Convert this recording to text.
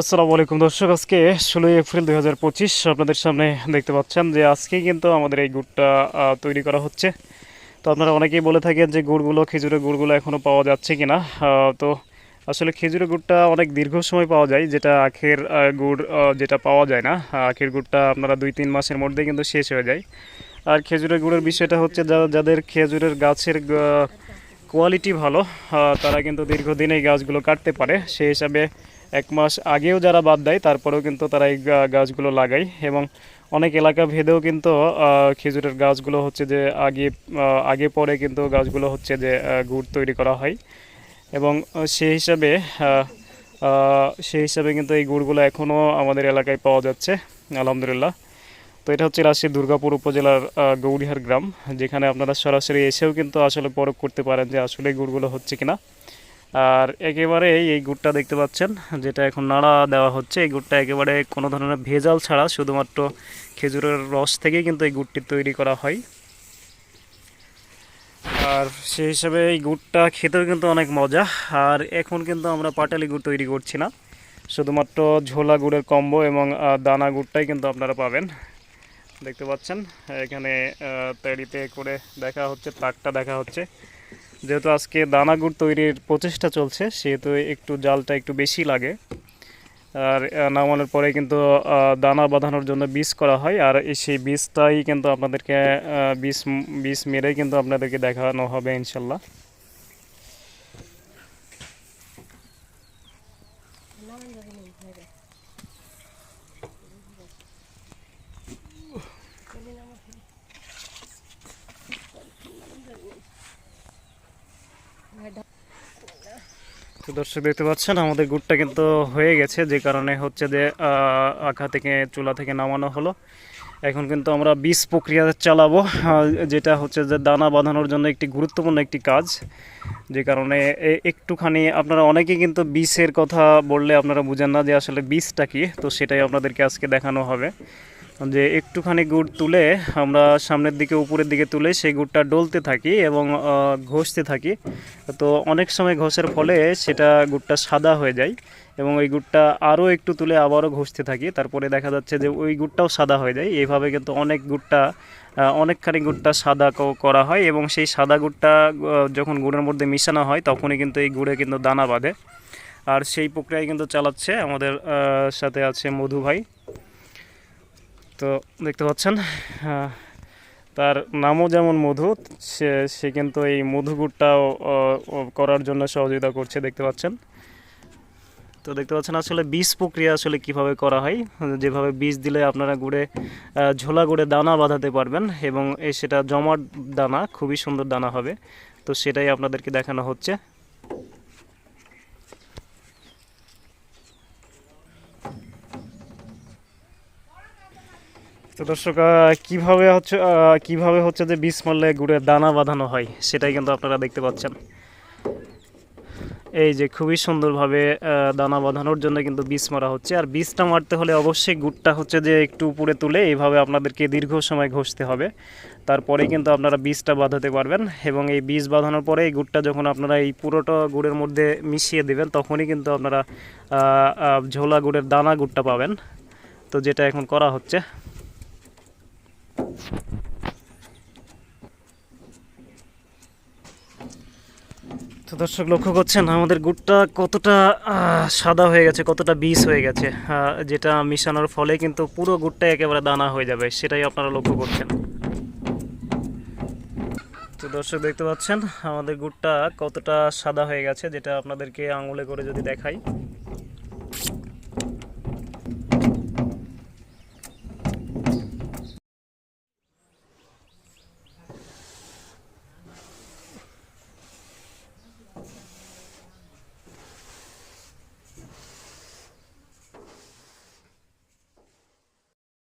আসসালামু আলাইকুম দর্শক আজকে ষোলোই এপ্রিল দুই হাজার পঁচিশ আপনাদের সামনে দেখতে পাচ্ছেন যে আজকে কিন্তু আমাদের এই গুড়টা তৈরি করা হচ্ছে। তো আপনারা অনেকেই বলে থাকেন যে গুড়গুলো খেজুরের গুড়গুলো এখনও পাওয়া যাচ্ছে কিনা। আহ, তো আসলে খেজুরের গুড়টা অনেক দীর্ঘ সময় পাওয়া যায় যেটা আখের গুড় যেটা পাওয়া যায় না। আখের গুড়টা আপনারা দুই তিন মাসের মধ্যে কিন্তু শেষ হয়ে যায়। আর খেজুরের গুড়ের বিষয়টা হচ্ছে যাদের খেজুরের গাছের কোয়ালিটি ভালো তারা কিন্তু দীর্ঘদিন এই গাছগুলো কাটতে পারে। সেই হিসাবে এক মাস আগেও যারা বাদ দেয়, তারপরেও কিন্তু তারা এই গাছগুলো লাগায় এবং অনেক এলাকা ভেদেও কিন্তু খেজুরের গাছগুলো হচ্ছে যে আগে আগে পরে কিন্তু গাছগুলো হচ্ছে যে গুড় তৈরি করা হয় এবং সেই হিসাবে সেই হিসাবে কিন্তু এই গুড়গুলো এখনও আমাদের এলাকায় পাওয়া যাচ্ছে, আলহামদুলিল্লাহ। তো এটা হচ্ছে রাজশাহী দুর্গাপুর উপজেলার গৌরিহার গ্রাম, যেখানে আপনারা সরাসরি এসেও কিন্তু আসলে পরখ করতে পারেন যে আসলে গুড়গুলো হচ্ছে কিনা। আর একেবারে এই গুড়টা দেখতে পাচ্ছেন, যেটা এখন নাড়া দেওয়া হচ্ছে। এই গুড়টা একেবারে কোনো ধরনের ভেজাল ছাড়া, শুধুমাত্র খেজুরের রস থেকেই কিন্তু এই গুড়টি তৈরি করা হয়। আর সেই হিসাবে এই গুড়টা খেতেও কিন্তু অনেক মজা। আর এখন কিন্তু আমরা পাটালি গুড় তৈরি করছি না। শুধুমাত্র ঝোলা গুড়ের কম্বো এবং দানা গুড়টাই কিন্তু আপনারা পাবেন। দেখতে পাচ্ছেন, এখানে তৈরিতে করে দেখা হচ্ছে, তাকটা দেখা হচ্ছে। যেহেতু আজকে দানা গুড় তৈরির প্রচেষ্টা চলছে, সেহেতু একটু জালটা একটু বেশি লাগে। আর নামানোর পরে কিন্তু দানা বাঁধানোর জন্য বীজ করা হয়। আর সেই বীজটাই কিন্তু আপনাদেরকে বীজ বীজ মেরে কিন্তু আপনাদেরকে দেখানো হবে ইনশাল্লাহ। তো দর্শক দেখতে পাচ্ছেন, আমাদের গুড়টা কিন্তু হয়ে গেছে, যে কারণে হচ্ছে যে আখা থেকে চুলা থেকে নামানো হলো। এখন কিন্তু আমরা বীজ প্রক্রিয়া চালাবো যেটা হচ্ছে যে দানা বাঁধানোর জন্য একটি গুরুত্বপূর্ণ একটি কাজ। যে কারণে একটুখানি আপনারা অনেকে কিন্তু বীজের কথা বললে আপনারা বুঝেন না যে আসলে বীজটা কি, তো সেটাই আপনাদেরকে আজকে দেখানো হবে। যে একটুখানি গুড় তুলে আমরা সামনের দিকে, উপরের দিকে তুলে সেই গুড়টা ডলতে থাকি এবং ঘষতে থাকি। তো অনেক সময় ঘষের ফলে সেটা গুড়টা সাদা হয়ে যায় এবং ওই গুড়টা আরও একটু তুলে আবারও ঘষতে থাকি। তারপরে দেখা যাচ্ছে যে ওই গুড়টাও সাদা হয়ে যায়। এইভাবে কিন্তু অনেক গুড়টা অনেকখানি গুড়টা সাদা করা হয় এবং সেই সাদা গুড়টা যখন গুড়ের মধ্যে মিশানো হয় তখনই কিন্তু এই গুড়ে কিন্তু দানা বাঁধে। আর সেই প্রক্রিয়ায় কিন্তু চালাচ্ছে আমাদের সাথে আছে মধু ভাই। তো দেখতে পাচ্ছেন তার নামও যেমন মধু, সে সে কিন্তু এই মধু গুড়টাও করার জন্য সহযোগিতা করছে, দেখতে পাচ্ছেন। তো দেখতে পাচ্ছেন আসলে বীজ প্রক্রিয়া আসলে কীভাবে করা হয়, যেভাবে বীজ দিলে আপনারা গুড়ে ঝোলা গুড়ে দানা বাঁধাতে পারবেন এবং সেটা জমাট দানা, খুবই সুন্দর দানা হবে। তো সেটাই আপনাদেরকে দেখানো হচ্ছে। তো দর্শক কীভাবে হচ্ছে কীভাবে হচ্ছে যে বীজ মারলে গুড়ের দানা বাঁধানো হয়, সেটাই কিন্তু আপনারা দেখতে পাচ্ছেন। এই যে খুবই সুন্দরভাবে দানা বাঁধানোর জন্য কিন্তু বীজ মারা হচ্ছে। আর বীজটা মারতে হলে অবশ্যই গুড়টা হচ্ছে যে একটু উপরে তুলে এইভাবে আপনাদেরকে দীর্ঘ সময় ঘষতে হবে। তারপরে কিন্তু আপনারা বীজটা বাঁধাতে পারবেন এবং এই বীজ বাঁধানোর পরে এই গুড়টা যখন আপনারা এই পুরোটা গুড়ের মধ্যে মিশিয়ে দেবেন, তখনই কিন্তু আপনারা ঝোলা গুড়ের দানা গুড়টা পাবেন। তো যেটা এখন করা হচ্ছে তো দর্শক, লক্ষ্য করছেন, আমাদের গুড়টা কতটা সাদা হয়ে গেছে, কতটা বিষ হয়ে গেছে যেটা মিশানোর ফলে কিন্তু পুরো গুড়টা একেবারে দানা হয়ে যাবে, সেটাই আপনারা লক্ষ্য করছেন। তো দর্শক, দেখতে পাচ্ছেন, আমাদের গুড়টা কতটা সাদা হয়ে গেছে, যেটা আপনাদেরকে আঙুলে করে যদি দেখাই।